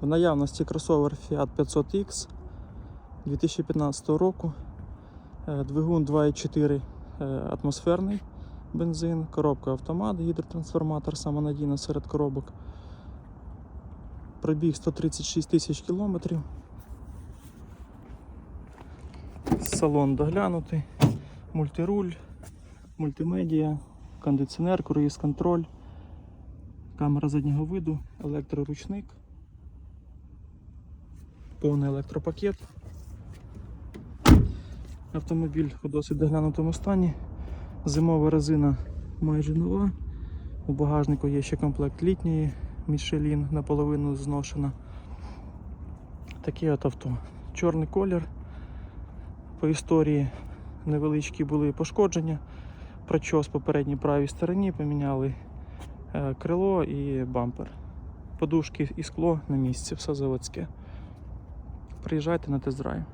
В наявності кросовер Fiat 500X 2015 року. Е, Двигун 2,4 е, атмосферний бензин, коробка автомат, гідротрансформатор, самонадійна серед коробок. Пробіг 136 тисяч кілометрів. Салон доглянутий, мультируль, мультимедіа, кондиціонер, круїз контроль, камера заднього виду, електроручник, повний електропакет. Автомобіль у досить доглянутому стані. Зимова резина майже нова. У багажнику є ще комплект літньої Michelin наполовину зношена. Таке от авто. Чорний колір. По історії невеличкі були пошкодження. Прочос по передній правій стороні поміняли е, крило і бампер. Подушки і скло на місці, все заводське. Приїжджайте на тест-драйв.